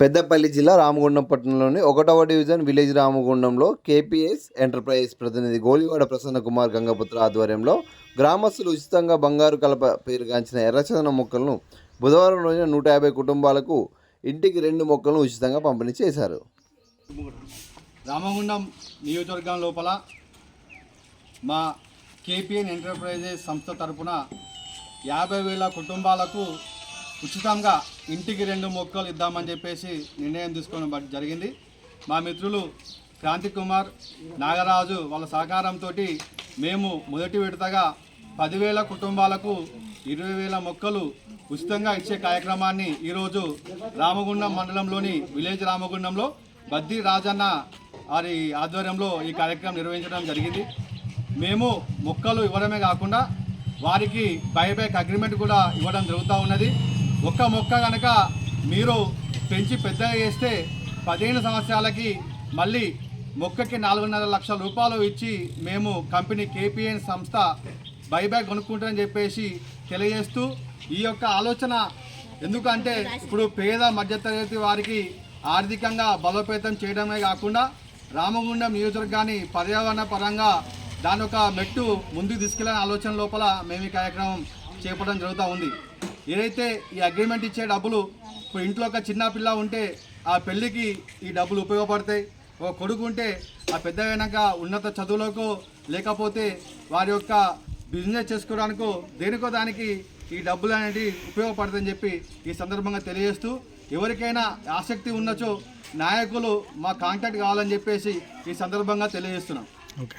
పెద్దపల్లి జిల్లా రామగుండం పట్టణంలోని ఒకటవ డివిజన్ విలేజ్ రామగుండంలో కేపీఎస్ ఎంటర్ప్రైజెస్ ప్రతినిధి గోలివాడ ప్రసన్న కుమార్ గంగపుత్ర ఆధ్వర్యంలో గ్రామస్తులు ఉచితంగా బంగారు కలప పేరుగాంచిన ఎర్రచందనం మొక్కలను బుధవారం రోజున నూట యాభై కుటుంబాలకు ఇంటికి రెండు మొక్కలను ఉచితంగా పంపిణీ చేశారు. రామగుండం నియోజకవర్గం లోపల మా కేపీఎన్ ఎంటర్ప్రైజెస్ సంస్థ తరపున యాభై వేల కుటుంబాలకు ఉచితంగా ఇంటికి రెండు మొక్కలు ఇద్దామని చెప్పేసి నిర్ణయం తీసుకోవడం బట్ జరిగింది. మా మిత్రులు క్రాంతి కుమార్ నాగరాజు వాళ్ళ సహకారంతో మేము మొదటి విడతగా పదివేల కుటుంబాలకు ఇరవై వేల మొక్కలు ఉచితంగా ఇచ్చే కార్యక్రమాన్ని ఈరోజు రామగుండం మండలంలోని విలేజ్ రామగుండంలో బద్ది రాజన్న వారి ఆధ్వర్యంలో ఈ కార్యక్రమం నిర్వహించడం జరిగింది. మేము మొక్కలు ఇవ్వడమే కాకుండా వారికి బైబ్యాక్ అగ్రిమెంట్ కూడా ఇవ్వడం జరుగుతూ ఉన్నది. ఒక్క మొక్క కనుక మీరు పెంచి పెద్దగా చేస్తే పదిహేను సంవత్సరాలకి మళ్ళీ మొక్కకి నాలుగున్నర లక్షల రూపాయలు ఇచ్చి మేము కంపెనీ కేపీఎన్ సంస్థ బైబ్యాక్ కొనుక్కుంటామని చెప్పేసి తెలియజేస్తూ ఈ యొక్క ఆలోచన ఎందుకంటే ఇప్పుడు పేద మధ్యతరగతి వారికి ఆర్థికంగా బలోపేతం చేయడమే కాకుండా రామగుండం నియోజకవర్గాన్ని పర్యావరణ పరంగా దాని ఒక మెట్టు ముందుకు తీసుకెళ్ళే ఆలోచన లోపల మేము ఈ కార్యక్రమం చేపట్టడం జరుగుతూ ఉంది. ఏదైతే ఈ అగ్రిమెంట్ ఇచ్చే డబ్బులు ఇప్పుడు ఇంట్లో ఒక చిన్న పిల్ల ఉంటే ఆ పెళ్ళికి ఈ డబ్బులు ఉపయోగపడతాయి. ఒక కొడుకు ఉంటే ఆ పెద్ద అయినాక ఉన్నత చదువులకు లేకపోతే వారి యొక్క బిజినెస్ చేసుకోవడానికో దేనికో దానికి ఈ డబ్బులు అనేది ఉపయోగపడతాయని చెప్పి ఈ సందర్భంగా తెలియజేస్తూ ఎవరికైనా ఆసక్తి ఉన్నచో నాయకులు మా కాంటాక్ట్ కావాలని చెప్పేసి ఈ సందర్భంగా తెలియజేస్తున్నాం. ఓకే.